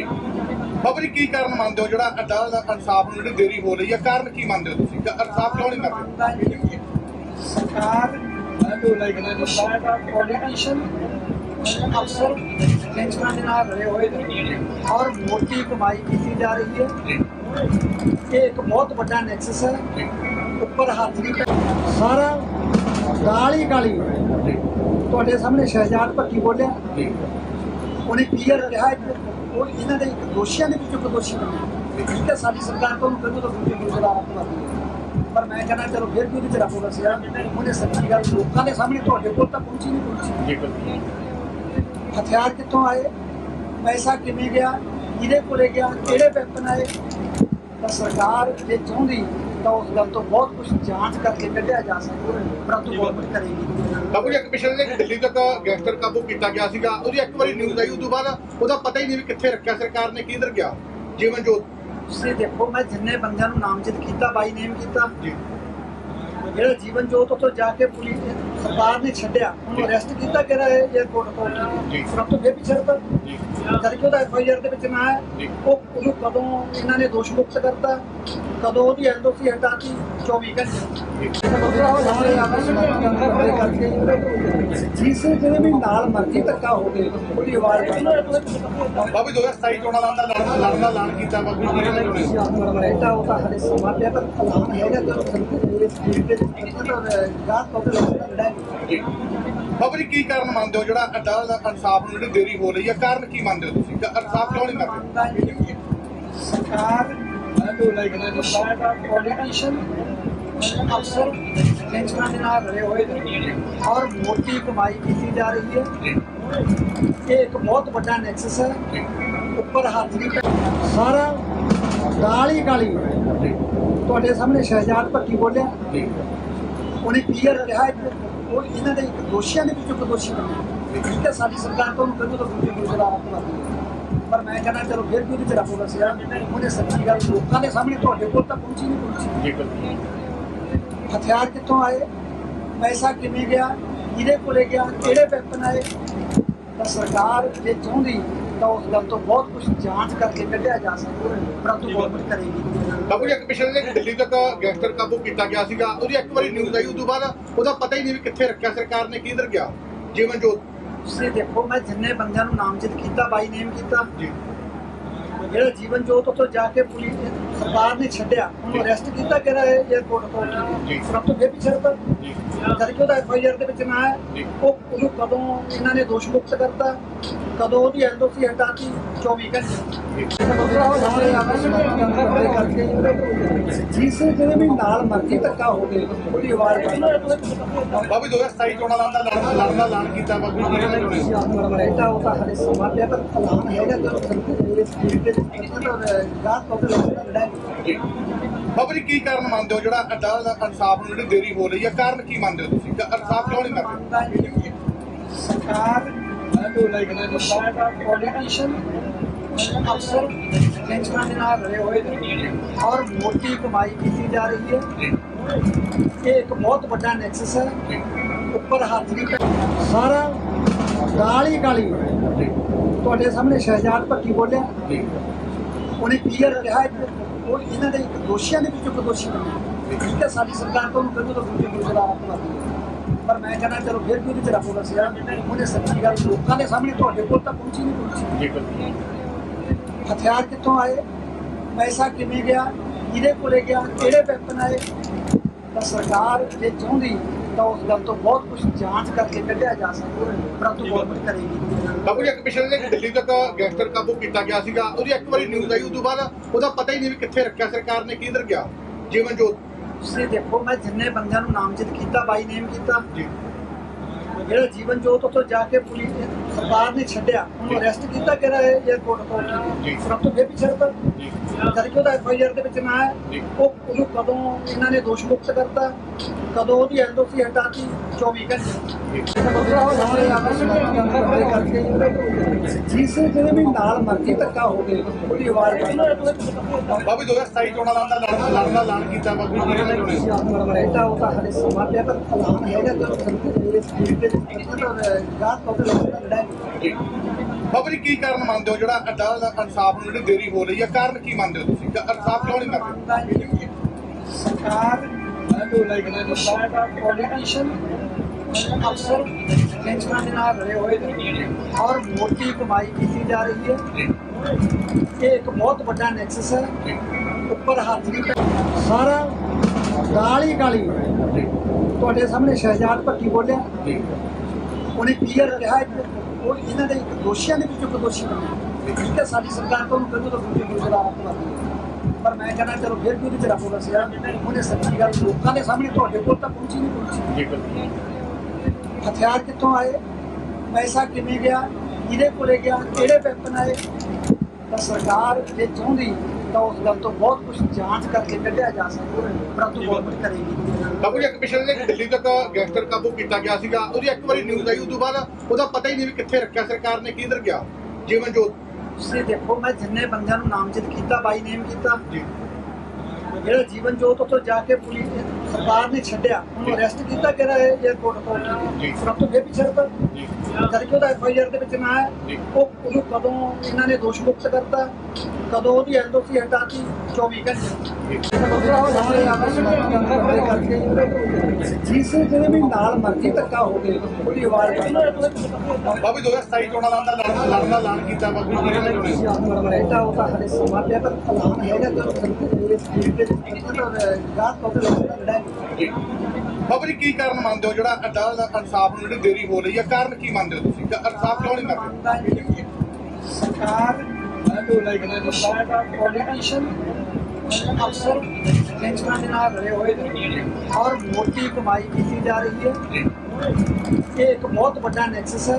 ਬਾਬਾ ਕੀ ਕਾਰਨ ਮੰਨਦੇ ਹੋ ਜਿਹੜਾ ਅੱਡਾ ਇਨਸਾਫ ਨੂੰ ਜਿਹੜੀ ਦੇਰੀ ਹੋ ਰਹੀ ਹੈ? ਕਾਰਨ ਕੀ ਮੰਨਦੇ ਹੋ ਤੁਸੀਂ? ਇਨਸਾਫ ਕਿਉਂ ਨਹੀਂ ਕਰਦੇ ਸਰਕਾਰ ਪੋਲੀਟੀਸ਼ੀਅਨ ਅਫਸਰ ਟੈਂਸ਼ਨਾਂ ਦੇ ਨਾਲ ਰਹੇ ਹੋਏ ਨੇ। ਔਰ ਮੋਟੀ ਕਮਾਈ ਕੀਤੀ ਜਾ ਰਹੀ ਹੈ। ਇਹ ਇੱਕ ਬਹੁਤ ਵੱਡਾ ਨੈਕਸਸ ਹੈ। ਉੱਪਰ ਹੱਥ ਦੀ ਸਾਰਾ ਗਾਲੀ ਗਾਲੀ ਤੁਹਾਡੇ ਸਾਹਮਣੇ ਸ਼ਹਿਜਾਦ ਭੱਟੀ ਬੋਲਿਆ। ਉਹਨੇ ਕਲੀਅਰ ਉਹ ਇਹਨਾਂ ਦੇ ਇੱਕ ਦੋਸ਼ੀਆਂ ਦੇ ਵਿੱਚੋਂ ਇੱਕ ਦੋਸ਼ੀ ਬਣਿਆ ਠੀਕ ਹੈ ਸਾਡੀ ਸਰਕਾਰ ਤੋਂ ਕਹਿੰਦੇ ਤਾਂ ਦੂਜੇ ਆਪ ਕਰਦੀ ਹੈ ਪਰ ਮੈਂ ਕਹਿੰਦਾ ਚਲੋ ਫਿਰ ਵੀ ਉਹਦੇ ਚ ਰੱਬ ਵਸਿਆ। ਉਹਨੇ ਸੱਚੀ ਗੱਲ ਲੋਕਾਂ ਦੇ ਸਾਹਮਣੇ ਤੁਹਾਡੇ ਕੋਲ ਤਾਂ ਪਹੁੰਚੀ ਨਹੀਂ ਪਹੁੰਚੀ ਹਥਿਆਰ ਕਿੱਥੋਂ ਆਏ? ਪੈਸਾ ਕਿਵੇਂ ਗਿਆ? ਕਿਹਦੇ ਕੋਲੇ ਗਿਆ? ਕਿਹੜੇ ਵੈਪਨ ਆਏ? ਤਾਂ ਸਰਕਾਰ ਜੇ ਚਾਹੁੰਦੀ ਤਾਂ ਉਸ ਗੱਲ ਤੋਂ ਬਹੁਤ ਕੁਝ ਜਾਂਚ ਕਰਕੇ ਕੱਢਿਆ ਜਾ ਸਕਦਾ ਪਰੰਤੂ ਗੌਰਮੈਂਟ ਕਰੇਗੀ ਬਾਬੂ ਜੀ ਇੱਕ ਪਿਛਲੇ ਦਿਨ ਦਿੱਲੀ ਤੱਕ ਗੈਂਗਸਟਰ ਕਾਬੂ ਕੀਤਾ ਗਿਆ ਸੀਗਾ। ਉਹਦੀ ਇੱਕ ਵਾਰੀ ਨਿਊਜ਼ ਆਈ ਉਸ ਤੋਂ ਬਾਅਦ ਉਹਦਾ ਪਤਾ ਹੀ ਨਹੀਂ ਵੀ ਕਿੱਥੇ ਰੱਖਿਆ ਸਰਕਾਰ ਨੇ ਕਿੱਧਰ ਗਿਆ। ਜੀਵਨ ਜੋਤ ਤੁਸੀਂ ਦੇਖੋ ਮੈਂ ਜਿੰਨੇ ਬੰਦਿਆਂ ਨੂੰ ਨਾਮਜ਼ਦ ਕੀਤਾ ਬਾਈ ਨੇਮ ਕੀਤਾ। ਜੀ। ਜਿਹੜਾ ਜੀਵਨ ਜੋਤ ਉੱਥੋਂ ਜਾ ਕੇ ਪੁਲਿਸ ਨੇ ਸਰਕਾਰ ਨੇ ਛੱਡਿਆ ਉਹਨੂੰ ਅਰੈਸਟ ਕੀਤਾ ਕਿ 에어ਪੋਰਟ ਅਥਾਰਟੀ ਸਭ ਤੋਂ ਫਿਰ ਛੱਡਤਾ ਜੀ। ਜਦ ਕਿ ਉਹਦਾ ਐਫਆਈਆਰ ਦੇ ਵਿੱਚ ਨਾ ਹੈ। ਉਹ ਉਹਨੂੰ ਕਦੋਂ ਇਹਨਾਂ ਨੇ ਦੋਸ਼ ਮੁਕਤ ਕਰਤਾ? ਕਦੋਂ ਉਹਦੀ ਐਲਓਸੀ ਹਟਾਤੀ 24 ਘੰਟੇ ਸਾਰੇ ਆਪਸ ਵਿੱਚ ਕਰਕੇ ਜਿਸ ਜਿਹੜੇ ਵੀ ਨਾਲ ਮਰਜ਼ੀ ਧੱਕਾ ਹੋ ਗਏ ਉਹਦੀ ਆਵਾਜ਼ ਬਾਬੂ 2027 ਚੋਣਾਂ ਦਾ ਲੜਨ ਲੜਨ ਦਾ ਐਲਾਨ ਕੀਤਾ ਬਾਬੂ। ਜੀ ਕਿਹਨੇ ਚੁਣੇ ਬੇਟਾ ਉਹ ਤਾਂ ਹਲੇ ਸਮਾਂ ਪਿਆ ਪਰ ਐਲਾਨ ਹੈਗਾ ਜਦੋਂ ਪੂਰੇ ਸਪੀਡ ਤੇ ਗਾਤ ਤੋਂ ਲੜਾਈ ਜੀ ਬਾਬੂ ਜੀ ਕੀ ਕਾਰਨ ਮੰਨਦੇ ਹੋ? ਜਿਹੜਾ ਅਦਾਲਤ ਇਨਸਾਫ ਨੂੰ ਜਿਹੜੀ ਦੇਰੀ ਹੋ ਰਹੀ ਹੈ ਕਾਰਨ ਕੀ ਮੰਨਦੇ ਹੋ ਤੁਸੀਂ? ਇਨਸਾਫ ਕਿਉਂ ਨਹੀਂ ਕਰਦੇ ਸਰਕਾਰ ਪੋਲੀਟੀਸ਼ੀਅਨ ਅਫਸਰ ਪੈਨਸ਼ਨਰ ਦੇ ਨਾਲ ਰਲੇ ਹੋਏ ਨੇ ਔਰ ਮੋਟੀ ਕਮਾਈ ਕੀਤੀ ਜਾ ਰਹੀ ਹੈ। ਇਹ ਇੱਕ ਬਹੁਤ ਵੱਡਾ ਨੈਕਸਸ ਹੈ। ਉੱਪਰ ਹੱਥ ਨਹੀਂ ਸਾਰਾ ਗਾਲੀ ਗਾਲੀ ਤੁਹਾਡੇ ਸਾਹਮਣੇ ਸ਼ਹਿਜਾਦ ਭੱਟੀ ਬੋਲਿਆ। ਉਹਨੇ ਕਲੀਅਰ ਕਿਹਾ ਕਿ ਉਹ ਇਹਨਾਂ ਦੇ ਇੱਕ ਦੋਸ਼ੀਆਂ ਦੇ ਵਿੱਚੋਂ ਦੋਸ਼ੀ ਬਣਿਆ। ਠੀਕ ਸਾਡੀ ਸਰਕਾਰ ਤੋਂ ਉਹਨੂੰ ਕਹਿੰਦੇ ਦੂਜੇ ਦੂਜੇ ਦਾ ਆਪ ਕਰਦੀ ਹੈ ਪਰ ਮੈਂ ਕਹਿੰਦਾ ਚਲੋ ਫਿਰ ਵੀ ਚ ਰੱਬ ਵਸਿਆ ਉਹਨੇ ਸੱਚੀ ਗੱਲ ਲੋਕਾਂ ਦੇ ਸਾਹਮਣੇ ਤੁਹਾਡੇ ਕੋਲ ਤਾਂ ਪਹੁੰਚੀ ਨਹੀਂ ਪਹੁੰਚੀ। ਹਥਿਆਰ ਕਿੱਥੋਂ ਆਏ? ਪੈਸਾ ਕਿਵੇਂ ਗਿਆ? ਕਿਹਦੇ ਕੋਲੇ ਗਿਆ? ਕਿਹੜੇ ਵੈਪਨ ਆਏ? ਤਾਂ ਸਰਕਾਰ ਜੇ ਚਾਹੁੰਦੀ ਤਾਂ ਉਸ ਗੱਲ ਤੋਂ ਬਹੁਤ ਕੁਝ ਜਾਂਚ ਕਰਕੇ ਕੱਢਿਆ ਜਾ ਸਕਦਾ ਪਰੰਤੂ ਗੌਰਮੈਂਟ ਕਰੇਗੀ। ਬਾਬੂ ਜੀ ਇੱਕ ਪਿਛਲੇ ਦਿਨ ਦਿੱਲੀ ਤੱਕ ਗੈਂਗਸਟਰ ਕਾਬੂ ਕੀਤਾ ਗਿਆ ਸੀਗਾ। ਉਹਦੀ ਇੱਕ ਵਾਰੀ ਨਿਊਜ਼ ਆਈ ਉਸ ਤੋਂ ਬਾਅਦ ਉਹਦਾ ਪਤਾ ਹੀ ਨਹੀਂ ਵੀ ਕਿੱਥੇ ਰੱਖਿਆ ਸਰਕਾਰ ਨੇ ਕਿੱਧਰ ਗਿਆ। ਜੀਵਨ ਜੋਤ ਤੁਸੀਂ ਦੇਖੋ ਮੈਂ ਜਿੰਨੇ ਬੰਦਿਆਂ ਨੂੰ ਨਾਮਜ਼ਦ ਕੀਤਾ ਬਾਈ ਨੇਮ ਕੀਤਾ ਜੀ। ਜਿਹੜਾ ਜੀਵਨ ਜੋਤ ਉੱਥੋਂ ਜਾ ਕੇ ਪੁਲਿਸ ਸਰਕਾਰ ਨੇ ਛੱਡਿਆ ਉਹਨੂੰ ਅਰੈਸਟ ਕੀਤਾ ਕਿ 에어ਪੋਰਟ ਅਥਾਰਟੀ। ਨੇ ਸਭ ਤੋਂ ਫਿਰ ਛੱਡਤਾ ਜੀ। ਜਦ ਕਿ ਉਹਦਾ ਐਫਆਈਆਰ ਦੇ ਵਿੱਚ ਨਾ ਹੈ। ਉਹ ਉਹਨੂੰ ਕਦੋਂ ਇਹਨਾਂ ਨੇ ਦੋਸ਼ ਮੁਕਤ ਕਰਤਾ ਕਦੋਂ ਉਹਦੀ ਐਲਓਸੀ ਹਟਾਤੀ 24 ਘੰਟੇ। ਵਿੱਚ ਜਿਸ ਜਿਹੜੇ ਵੀ ਨਾਲ ਮਰਜ਼ੀ ਧੱਕਾ ਹੋ ਗਏ ਉਹਦੀ ਆਵਾਜ਼ ਬਾਬੂ 2027 ਚੋਣਾਂ ਦਾ ਲੜਨ ਲੜਨ ਦਾ ਐਲਾਨ ਕੀਤਾ ਬਾਬੂ। ਉਹ ਤਾਂ ਹਲੇ ਸਮਾਂ ਪਿਆ ਪਰ ਐਲਾਨ ਹੈਗਾ ਜਦੋਂ ਪੂਰੇ ਸਪੀਡ ਤੇ ਗਾਤ ਜੀ ਬਾਬੂ ਜੀ, ਕੀ ਕਾਰਨ ਮੰਨਦੇ ਹੋ ਜਿਹੜਾ ਅਦਾਲਤ ਇਨਸਾਫ ਨੂੰ ਜਿਹੜੀ ਦੇਰੀ ਹੋ ਰਹੀ ਹੈ? ਕਾਰਨ ਕੀ ਮੰਨਦੇ ਹੋ ਤੁਸੀਂ? ਇਨਸਾਫ ਕਿਉਂ ਨਹੀਂ ਕਰਦੇ? ਸਰਕਾਰ ਪੋਲੀਟੀਸ਼ੀਅਨ ਅਫਸਰ ਪੈਨਸ਼ਨਰ ਦੇ ਨਾਲ ਰਲੇ ਹੋਏ ਨੇ। ਔਰ ਮੋਟੀ ਕਮਾਈ ਕੀਤੀ ਜਾ ਰਹੀ ਹੈ। ਇਹ ਇੱਕ ਬਹੁਤ ਵੱਡਾ ਨੈਕਸਸ ਹੈ। ਉੱਪਰ ਹੱਥ ਨਹੀਂ ਪੈ ਸਾਰਾ ਗਾਲੀ ਗਾਲੀ ਤੁਹਾਡੇ ਸਾਹਮਣੇ ਸ਼ਹਿਜਾਦ ਭੱਟੀ ਬੋਲਿਆ। ਉਹਨੇ ਕਲੀਅਰ ਕਿਹਾ ਕਿ ਉਹ ਇਹਨਾਂ ਦੇ ਇੱਕ ਦੋਸ਼ੀਆਂ ਦੇ ਵਿੱਚੋਂ ਇੱਕ ਦੋਸ਼ੀ ਬਣਿਆ ਠੀਕ ਹੈ ਸਾਡੀ ਸਰਕਾਰ ਤੋਂ ਉਹਨੂੰ ਕਹਿੰਦੇ ਤਾਂ ਦੂਜੇ ਦੂਜੇ ਦਾ ਆਪ ਕਰਦੀ ਹੈ ਪਰ ਮੈਂ ਕਹਿੰਦਾ ਚਲੋ ਫਿਰ ਵੀ ਉਹਦੇ ਚ ਰੱਬ ਵਸਿਆ ਉਹਨੇ ਸੱਚੀ ਗੱਲ ਲੋਕਾਂ ਦੇ ਸਾਹਮਣੇ ਤੁਹਾਡੇ ਕੋਲ ਤਾਂ ਪਹੁੰਚੀ ਨਹੀਂ ਪਹੁੰਚੀ ਹਥਿਆਰ ਕਿੱਥੋਂ ਆਏ? ਪੈਸਾ ਕਿਵੇਂ ਗਿਆ? ਕਿਹਦੇ ਕੋਲੇ ਗਿਆ? ਕਿਹੜੇ ਵੈਪਨ ਆਏ? ਤਾਂ ਸਰਕਾਰ ਜੇ ਚਾਹੁੰਦੀ ਤਾਂ ਉਸ ਗੱਲ ਤੋਂ ਬਹੁਤ ਕੁਝ ਜਾਂਚ ਕਰਕੇ ਕੱਢਿਆ ਜਾ ਸਕਦਾ ਪਰੰਤੂ ਗੌਰਮੈਂਟ ਕਰੇਗੀ। ਬਾਬੂ ਜੀ ਇੱਕ ਪਿਛਲੇ ਦਿਨ ਦਿੱਲੀ ਤੱਕ ਗੈਂਗਸਟਰ ਕਾਬੂ ਕੀਤਾ ਗਿਆ ਸੀਗਾ। ਉਹਦੀ ਇੱਕ ਵਾਰੀ ਨਿਊਜ਼ ਆਈ ਉਸ ਤੋਂ ਬਾਅਦ ਉਹਦਾ ਪਤਾ ਹੀ ਨਹੀਂ ਵੀ ਕਿੱਥੇ ਰੱਖਿਆ ਸਰਕਾਰ ਨੇ ਕਿੱਧਰ ਗਿਆ। ਜੀਵਨ ਜੋਤ। ਤੁਸੀਂ ਦੇਖੋ ਮੈਂ ਜਿੰਨੇ ਬੰਦਿਆਂ ਨੂੰ ਨਾਮਜ਼ਦ ਕੀਤਾ ਬਾਈ ਨੇਮ ਕੀਤਾ ਜੀ। ਜਿਹੜਾ ਜੀਵਨ ਜੋਤ ਉੱਥੋਂ ਜਾ ਕੇ ਪੁਲਿਸ ਸਰਕਾਰ ਨੇ ਛੱਡਿਆ ਉਹਨੂੰ ਅਰੈਸਟ ਕੀਤਾ ਕਿ 에어ਪੋਰਟ ਅਥਾਰਟੀ ਜੀ। ਸਭ ਤੋਂ ਫਿਰ ਵੀ ਛੱਡਤਾ ਜੀ। ਜਦ ਕਿ ਉਹਦਾ ਐਫਆਈਆਰ ਦੇ ਵਿੱਚ ਨਾ ਹੈ। ਜੀ। ਉਹ ਉਹਨੂੰ ਕਦੋਂ ਇਹਨਾਂ ਨੇ ਦੋਸ਼ ਮੁਕਤ ਕਰਤਾ? ਕਦੋਂ ਉਹਦੀ ਐਲਓਸੀ ਹਟਾਤੀ? 24 ਘੰਟੇ। ਜੀ। ਵਿੱਚ ਜਿਸ ਜਿਹੜੇ ਵੀ ਨਾਲ ਮਰਜ਼ੀ ਧੱਕਾ ਹੋ ਗਏ ਉਹਦੀ ਆਵਾਜ਼ ਬਾਬੂ 2027 ਚੋਣਾਂ ਦਾ ਲੜਨ ਦਾ ਐਲਾਨ ਕੀਤਾ ਬਾਬੂ ਜੀ ਬੇਟਾ ਉਹ ਤਾਂ ਹਲੇ ਸਮਾਂ ਪਿਆ ਪਰ ਐਲਾਨ ਹੈਗਾ ਜਦੋਂ ਪੂਰੇ ਸਪੀਡ ਤੇ ਗਾਤ ਤੋਂ ਲੜਾਈ ਜੀ ਬਾਬਾ ਜੀ, ਕੀ ਕਾਰਨ ਮੰਨਦੇ ਹੋ ਜਿਹੜਾ ਅਦਾਲਤ ਇਨਸਾਫ ਨੂੰ ਜਿਹੜੀ ਦੇਰੀ ਹੋ ਰਹੀ ਹੈ? ਕਾਰਨ ਕੀ ਮੰਨਦੇ ਹੋ ਤੁਸੀਂ? ਇਨਸਾਫ ਕਿਉਂ ਨਹੀਂ ਮਿਲ ਸਰਕਾਰ ਪੋਲੀਟੀਸ਼ੀਅਨ ਅਫਸਰ ਗੈਂਗਸਟਰਾਂ ਦੇ ਨਾਲ ਰਲੇ ਹੋਏ ਨੇ। ਔਰ ਮੋਟੀ ਕਮਾਈ ਕੀਤੀ ਜਾ ਰਹੀ ਹੈ। ਇਹ ਇੱਕ ਬਹੁਤ ਵੱਡਾ ਨੈਕਸਸ ਹੈ। ਉੱਪਰ ਹੱਥ ਨਹੀਂ ਪੈ ਸਾਰਾ ਗਾਲੀ ਗਾਲੀ। ਤੁਹਾਡੇ ਸਾਹਮਣੇ ਸ਼ਹਿਜਾਦ ਭੱਟੀ ਬੋਲਿਆ। ਉਹਨੇ ਕਲੀਅਰ ਕਿਹਾ ਉਹ ਇਹਨਾਂ ਦੇ ਇੱਕ ਦੋਸ਼ੀਆਂ ਦੇ ਵਿੱਚੋਂ ਇੱਕ ਦੋਸ਼ੀ ਬਣਿਆ ਠੀਕ ਹੈ ਸਾਡੀ ਸਰਕਾਰ ਤੋਂ ਕਹਿੰਦੇ ਤਾਂ ਦੂਜੇ ਦੂਜੇ ਦਾ ਆਪ ਪਰ ਮੈਂ ਕਹਿੰਦਾ ਚਲੋ ਫਿਰ ਵੀ ਉਹਦੇ ਚ ਰੱਬ ਵਸਿਆ ਉਹਨੇ ਸੱਚੀ ਗੱਲ ਲੋਕਾਂ ਦੇ ਸਾਹਮਣੇ ਤੁਹਾਡੇ ਕੋਲ ਤਾਂ ਪਹੁੰਚੀ ਨਹੀਂ ਪਹੁੰਚੀ ਹਥਿਆਰ ਕਿੱਥੋਂ ਆਏ? ਪੈਸਾ ਕਿਵੇਂ ਗਿਆ? ਕਿਹਦੇ ਕੋਲੇ ਗਿਆ? ਕਿਹੜੇ ਵੈਪਨ ਆਏ? ਤਾਂ ਸਰਕਾਰ ਜੇ ਚਾਹੁੰਦੀ ਤਾਂ ਉਸ ਗੱਲ ਤੋਂ ਬਹੁਤ ਕੁਝ ਜਾਂਚ ਕਰਕੇ ਕੱਢਿਆ ਜਾ ਸਕਦਾ ਪਰੰਤੂ ਗੌਰਮੈਂਟ ਕਰੇਗੀ। ਬਾਬੂ ਜੀ ਪਿਛਲੇ ਦਿਨ ਦਿੱਲੀ ਤੱਕ ਗੈਂਗਸਟਰ ਕਾਬੂ ਕੀਤਾ ਗਿਆ ਸੀਗਾ। ਉਹਦੀ ਇੱਕ ਵਾਰੀ ਨਿਊਜ਼ ਆਈ ਉਸ ਤੋਂ ਬਾਅਦ ਉਹਦਾ ਪਤਾ ਹੀ ਨਹੀਂ ਵੀ ਕਿੱਥੇ ਰੱਖਿਆ ਸਰਕਾਰ ਨੇ ਕਿੱਧਰ ਗਿਆ। ਜੀਵਨ ਜੋਤ ਤੁਸੀਂ ਦੇਖੋ ਮੈਂ ਜਿੰਨੇ ਬੰਦਿਆਂ ਨੂੰ ਨਾਮਜ਼ਦ ਕੀਤਾ ਬਾਈ ਨੇਮ ਕੀਤਾ ਜੀ। ਜਿਹੜਾ ਜੀਵਨ ਜੋਤ ਉੱਥੋਂ ਜਾ ਕੇ ਪੁਲਿਸ ਸਰਕਾਰ ਨੇ ਛੱਡਿਆ ਉਹਨੂੰ ਅਰੈਸਟ ਕੀਤਾ ਕਿਹੜਾ 에어ਪੋਰਟ ਅਥਾਰਟੀ। ਨੇ ਸਭ ਤੋਂ ਫਿਰ ਛੱਡਤਾ ਜੀ। ਜਦ ਕਿ ਉਹਦਾ ਐਫ ਆਈ ਆਰ ਦੇ ਵਿੱਚ ਨਾ ਹੈ। ਉਹ ਉਹਨੂੰ ਕਦੋਂ ਇਹਨਾਂ ਨੇ ਦੋਸ਼ ਮੁਕਤ ਕਰਤਾ? ਕਦੋਂ ਉਹਦੀ ਐਲਓਸੀ ਹਟਾਤੀ? 24 ਘੰਟੇ। ਜਿਸ ਜਿਹੜੇ ਵੀ ਨਾਲ ਮਰਜ਼ੀ ਧੱਕਾ ਹੋ ਉਹਦੀ ਆਵਾਜ਼ ਕੱਢੋ 2027 ਚੋਣਾਂ ਦਾ ਲੜਨ ਐਲਾਨ ਕੀਤਾ, ਬਾਬੂ ਜੀ ਉਹ ਤਾਂ ਹਲੇ ਸਮਾਂ ਪਿਆ ਪਰ ਐਲਾਨ ਹੈਗਾ ਜਦੋਂ ਪੂਰੇ ਸਪੀਡ ਦੇ ਗਾਤ ਤੋਂ ਲੜਾਈ ਜੀ ਬਾਬੂ ਕੀ ਕਾਰਨ ਮੰਨਦੇ ਹੋ ਜਿਹੜਾ ਅਦਾਲਤ ਇਨਸਾਫ ਨੂੰ ਜਿਹੜੀ ਦੇਰੀ ਹੋ ਰਹੀ ਹੈ? ਕਾਰਨ ਕੀ ਮੰਨਦੇ ਹੋ ਤੁਸੀਂ? ਇਨਸਾਫ ਕਿਉਂ ਨਹੀਂ ਮਿਲ ਸਰਕਾਰ ਪੋਲੀਟੀਸ਼ੀਅਨ ਅਫਸਰ ਗੈਂਗਸਟਰਾਂ ਦੇ ਨਾਲ ਰਲੇ ਹੋਏ ਨੇ ਔਰ ਮੋਟੀ ਕਮਾਈ ਕੀਤੀ ਜਾ ਰਹੀ ਹੈ। ਇਹ ਇੱਕ ਬਹੁਤ ਵੱਡਾ ਨੈਕਸਸ ਹੈ।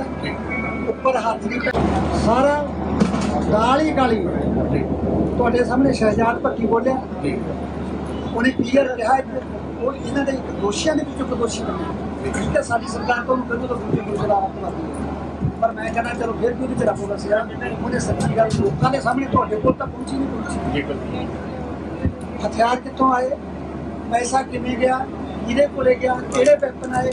ਉੱਪਰ ਹੱਥ ਨਹੀਂ ਸਾਰਾ ਗਾਲੀ ਗਾਲੀ ਤੁਹਾਡੇ ਸਾਹਮਣੇ ਸ਼ਹਿਜਾਦ ਭੱਟੀ ਬੋਲਿਆ। ਉਹਨੇ ਕਲੀਅਰ ਕਿਹਾ ਕਿ ਉਹ ਇਹਨਾਂ ਦੇ ਇੱਕ ਦੋਸ਼ੀਆਂ ਦੇ ਵਿੱਚੋਂ ਇੱਕ ਦੋਸ਼ੀ ਬਣਿਆ ਠੀਕ ਹੈ, ਸਾਡੀ ਸਰਕਾਰ ਤੋਂ ਕਦੋਂ ਕਹਿੰਦੇ ਦੂਜੇ ਦੂਜੇ ਦਾ ਪਰ ਮੈਂ ਕਹਿੰਦਾ ਚਲੋ ਫਿਰ ਵੀ ਉਹਦੇ ਚ ਰੱਬ ਦੱਸਿਆ ਉਹਨੇ ਸੱਚੀ ਗੱਲ ਲੋਕਾਂ ਦੇ ਸਾਹਮਣੇ ਤੁਹਾਡੇ ਕੋਲ ਤਾਂ ਪਹੁੰਚੀ ਨਹੀਂ ਪਹੁੰਚੀ। ਹਥਿਆਰ ਕਿੱਥੋਂ ਆਏ? ਪੈਸਾ ਕਿਵੇਂ ਗਿਆ? ਕਿਹਦੇ ਕੋਲੇ ਗਿਆ? ਕਿਹੜੇ ਵੈਪਨ ਆਏ?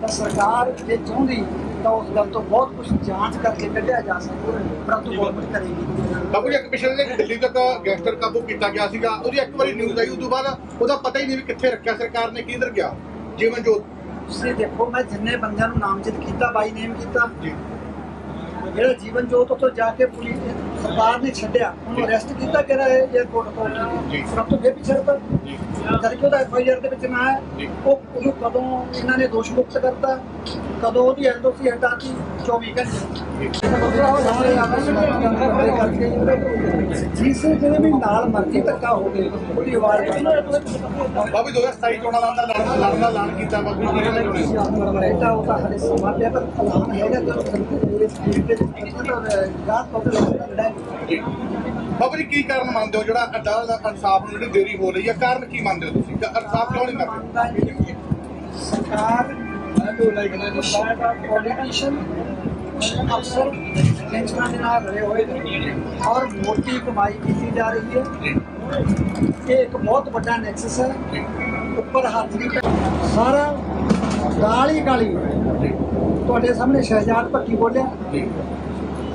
ਤਾਂ ਸਰਕਾਰ ਜੇ ਚਾਹੁੰਦੀ ਤਾਂ ਉਸ ਗੱਲ ਤੋਂ ਬਹੁਤ ਕੁਝ ਜਾਂਚ ਕਰਕੇ ਕੱਢਿਆ ਜਾ ਸਕਦਾ ਪਰੰਤੂ ਗੌਰਮੈਂਟ ਕਰੇਗੀ। ਬਾਬੂ ਜੀ ਇੱਕ ਪਿਛਲੇ ਦਿਨ ਦਿੱਲੀ ਤੱਕ ਗੈਂਗਸਟਰ ਕਾਬੂ ਕੀਤਾ ਗਿਆ ਸੀਗਾ। ਉਹਦੀ ਇੱਕ ਵਾਰੀ ਨਿਊਜ਼ ਆਈ ਉਸ ਤੋਂ ਬਾਅਦ ਉਹਦਾ ਪਤਾ ਹੀ ਨਹੀਂ ਵੀ ਕਿੱਥੇ ਰੱਖਿਆ ਸਰਕਾਰ ਨੇ ਕਿੱਧਰ ਗਿਆ। ਜੀਵਨ ਜੋਤ। ਤੁਸੀਂ ਦੇਖੋ ਮੈਂ ਜਿੰਨੇ ਬੰਦਿਆਂ ਨੂੰ ਨਾਮਜ਼ਦ ਕੀਤਾ ਬਾਈ ਨੇਮ ਕੀਤਾ। ਜੀ। ਜਿਹੜਾ ਜੀਵਨ ਜੋਤ ਉੱਥੋਂ ਜਾ ਕੇ ਪੁਲਿਸ ਸਰਕਾਰ ਨੇ ਛੱਡਿਆ ਉਹਨੂੰ ਅਰੈਸਟ ਕੀਤਾ ਕਿਹੜਾ 에어ਪੋਰਟ ਅਥਾਰਟੀ ਸਭ ਤੋਂ ਵੀ ਛੱਡਤਾ। ਜੀ। ਜਦ ਕਿ ਉਹਦਾ ਐਫ ਆਈ ਆਰ ਦੇ ਵਿੱਚ ਨਾ ਹੈ। ਉਹ ਉਹਨੂੰ ਕਦੋਂ ਇਹਨਾਂ ਨੇ ਦੋਸ਼ ਮੁਕਤ ਕਰਤਾ? ਕਦੋਂ ਉਹਦੀ ਐਲਓਸੀ ਹਟਾਤੀ 24 ਘੰਟੇ। ਸਾਰੇ ਆਪਸ ਵਿੱਚ ਕਰਕੇ ਜਿਸ ਜਿਹੜੇ ਵੀ ਨਾਲ ਮਰਜ਼ੀ ਧੱਕਾ ਹੋ ਗਏ ਉਹਦੀ ਆਵਾਜ਼ ਕੱਢੋ ਬਾਬੂ 2027 ਚੋਣਾਂ ਦਾ ਲੜਨ ਲੜਨ ਦਾ ਐਲਾਨ ਕੀਤਾ ਬਾਬੂ ਜੀ ਕਿਹਨੇ ਚੁਣੇ ਬੇਟਾ ਉਹ ਤਾਂ ਹਲੇ ਸਮਾਂ ਪਿਆ ਪਰ ਐਲਾਨ ਹੈਗਾ ਜਦੋਂ ਪੂਰੇ ਸਪੀਡ ਦੇ ਵਿੱਚ ਗਾਤ ਤੋਂ ਲੜਾਈ ਜੀ ਬਾਬੂ ਜੀ ਕੀ ਕਾਰਨ ਮੰਨਦੇ ਹੋ ਜਿਹੜਾ ਅਦਾਲਤ ਇਨਸਾਫ ਨੂੰ ਜਿਹੜੀ ਦੇਰੀ ਹੋ ਰਹੀ ਹੈ ਕਾਰਨ ਕੀ ਮੰਨਦੇ ਹੋ ਤੁਸੀਂ ਇਨਸਾਫ ਕਿਉਂ ਨਹੀਂ ਜੀ ਸਰਕਾਰ ਪੋਲੀਟੀਸ਼ੀਅਨ ਅਫਸਰ ਗੈਂਗਸਟਰਾਂ ਦੇ ਨਾਲ ਰਲੇ ਹੋਏ ਨੇ ਔਰ ਮੋਟੀ ਕਮਾਈ ਕੀਤੀ ਜਾ ਰਹੀ ਹੈ ਇਹ ਇੱਕ ਬਹੁਤ ਵੱਡਾ ਨੈਕਸਸ ਹੈ ਉੱਪਰ ਹੱਥ ਨਹੀਂ ਪੈ ਸਾਰਾ ਗਾਲੀ ਗਾਲੀ ਤੁਹਾਡੇ ਸਾਹਮਣੇ ਸ਼ਹਿਜਾਦ ਭੱਟੀ ਬੋਲਿਆ ਜੀ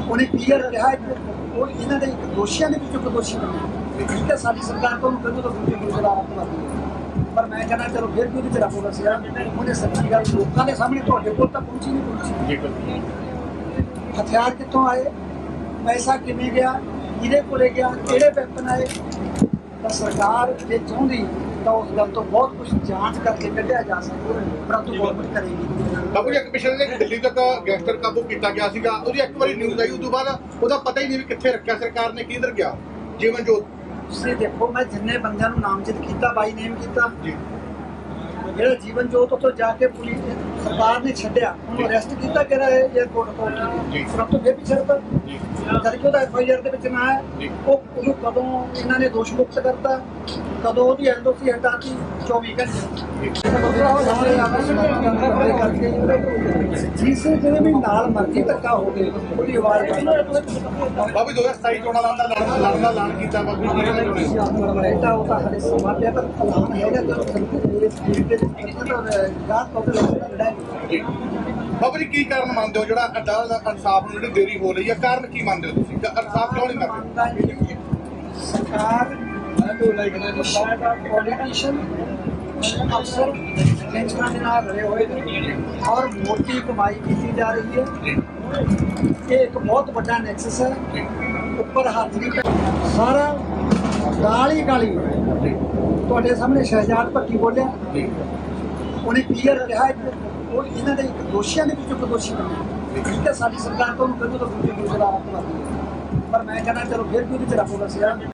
ਉਹਨੇ ਕਲੀਅਰ ਕਿਹਾ ਕਿ ਉਹ ਇਹਨਾਂ ਦੇ ਇੱਕ ਦੋਸ਼ੀਆਂ ਦੇ ਵਿੱਚੋਂ ਇੱਕ ਦੋਸ਼ੀ ਬਣਿਆ ਠੀਕ ਹੈ ਸਾਡੀ ਸਰਕਾਰ ਤੋਂ ਉਹਨੂੰ ਕਹਿੰਦੇ ਤਾਂ ਦੂਜੇ ਦੂਜੇ ਦਾ ਆਪ ਪਰ ਮੈਂ ਕਹਿੰਦਾ ਚਲੋ ਫਿਰ ਵੀ ਉਹਦੇ ਚ ਰੱਬ ਵਸਿਆ ਉਹਨੇ ਸੱਚੀ ਗੱਲ ਲੋਕਾਂ ਦੇ ਸਾਹਮਣੇ ਤੁਹਾਡੇ ਕੋਲ ਤਾਂ ਪਹੁੰਚੀ ਨਹੀਂ ਪਹੁੰਚੀ ਜੀ ਹਥਿਆਰ ਕਿੱਥੋਂ ਆਏ? ਪੈਸਾ ਕਿਵੇਂ ਗਿਆ? ਕਿਹਦੇ ਕੋਲੇ ਗਿਆ? ਕਿਹੜੇ ਵੈਪਨ ਆਏ? ਤਾਂ ਸਰਕਾਰ ਜੇ ਚਾਹੁੰਦੀ ਤਾਂ ਉਸ ਗੱਲ ਤੋਂ ਬਹੁਤ ਕੁਝ ਜਾਂਚ ਕਰਕੇ ਕੱਢਿਆ ਜਾ ਸਕਦਾ ਪਰੰਤੂ ਗੌਰਮੈਂਟ ਕਰੇਗੀ ਬਾਬੂ ਜੀ ਇੱਕ ਪਿਛਲੇ ਦਿੱਲੀ ਤੱਕ ਗੈਂਗਸਟਰ ਕਾਬੂ ਕੀਤਾ ਗਿਆ ਸੀਗਾ। ਉਹਦੀ ਇੱਕ ਵਾਰੀ ਨਿਊਜ਼ ਆਈ ਉਸ ਤੋਂ ਬਾਅਦ ਉਹਦਾ ਪਤਾ ਹੀ ਨਹੀਂ ਵੀ ਕਿੱਥੇ ਰੱਖਿਆ ਸਰਕਾਰ ਨੇ ਕਿੱਧਰ ਗਿਆ। ਜੀਵਨ ਜੋਤ। ਤੁਸੀਂ ਦੇਖੋ ਮੈਂ ਜਿੰਨੇ ਬੰਦਿਆਂ ਨੂੰ ਨਾਮਜ਼ਦ ਕੀਤਾ ਬਾਈ ਨੇਮ ਕੀਤਾ ਜੀ। ਜਿਹੜਾ ਜੀਵਨ ਜੋਤ ਉੱਥੋਂ ਜਾ ਕੇ ਪੁਲਿਸ ਸਰਕਾਰ ਨੇ ਛੱਡਿਆ ਉਹਨੂੰ ਅਰੈਸਟ ਕੀਤਾ ਕਿਹੜਾ 에어ਪੋਰਟ ਅਥਾਰਟੀ ਜੀ। ਨੇ ਸਭ ਤੋਂ ਜੀ। ਜਦ ਕਿ ਉਹਦਾ ਐਫ ਆਈ ਆਰ ਦੇ ਵਿੱਚ ਨਾ ਹੈ ਜੀ। ਉਹ ਉਹਨੂੰ ਕਦੋਂ ਇਹਨਾਂ ਨੇ ਦੋਸ਼ ਮੁਕਤ ਕਰਤਾ ਕਦੋਂ ਉਹਦੀ ਐਲਓਸੀ ਹਟਾਤੀ 24 ਘੰਟੇ ਜਿਸ ਜਿਹੜੇ ਵੀ ਨਾਲ ਮਰਜ਼ੀ ਧੱਕਾ ਹੋ ਗਏ ਉਹਦੀ ਆਵਾਜ਼ ਬਾਬੀ 2027 ਚੋਣਾਂ ਲੜਨ ਦਾ ਲੜਨ ਲੜਨ ਦਾ ਐਲਾਨ ਕੀਤਾ ਬਾਬੀ ਕੀ ਕਹਿਣਾ ਚਾਹੁੰਦੇ ਹੋ? ਬੇਟਾ ਉਹ ਤਾਂ ਹਲੇ ਸਮਾਂ ਪਿਆ ਪਰ ਪਲਾਨ ਹੈਗਾ ਕਿ ਉਹ ਸਪੀਡ ਤੇ ਗਾਤ ਤੋਂ ਲੜਾਈ ਜੀ। ਬਾਬਾ ਜੀ ਕੀ ਕਾਰਨ ਮੰਨਦੇ ਹੋ ਜਿਹੜਾ ਅਦਾਲਤ ਇਨਸਾਫ ਨੂੰ ਜਿਹੜੀ ਦੇਰੀ ਹੋ ਰਹੀ ਹੈ ਕਾਰਨ ਕੀ ਮੰਨਦੇ ਹੋ ਤੁਸੀਂ? ਕਿ ਇਨਸਾਫ ਕਿਉਂ ਨਹੀਂ ਮਿਲ ਸਰਕਾਰ ਪੋਲੀਟੀਸ਼ੀਅਨ ਅਫਸਰ ਗੈਂਗਸਟਰਾਂ ਦੇ ਨਾਲ ਰਲੇ ਹੋਏ ਨੇ ਔਰ ਮੋਟੀ ਕਮਾਈ ਕੀਤੀ ਜਾ ਰਹੀ ਹੈ। ਇਹ ਇੱਕ ਬਹੁਤ ਵੱਡਾ ਨੈਕਸਸ ਹੈ। ਉੱਪਰ ਹੱਥ ਨਹੀਂ ਸਾਰਾ ਗਾਲੀ ਗਾਲੀ। ਤੁਹਾਡੇ ਸਾਹਮਣੇ ਸ਼ਹਿਜਾਦ ਭੱਟੀ ਬੋਲਿਆ। ਉਹਨੇ ਕਲੀਅਰ ਰਿਹਾ ਉਹ ਇਹਨਾਂ ਦੇ ਇੱਕ ਦੋਸ਼ੀਆਂ ਦੇ ਵਿੱਚੋਂ ਇੱਕ ਦੋਸ਼ੀ ਬਣਿਆ ਠੀਕ ਹੈ ਸਾਡੀ ਸਰਕਾਰ ਤੋਂ ਉਹਨੂੰ ਕਦੋਂ ਤੋਂ ਦੂਜੇ ਦੂਸਰਾ ਆਪ ਪਰ ਮੈਂ ਕਹਿੰਦਾ ਚਲੋ ਫਿਰ ਵੀ ਉਹਦੇ ਚ ਰੱਬ ਵਸਿਆ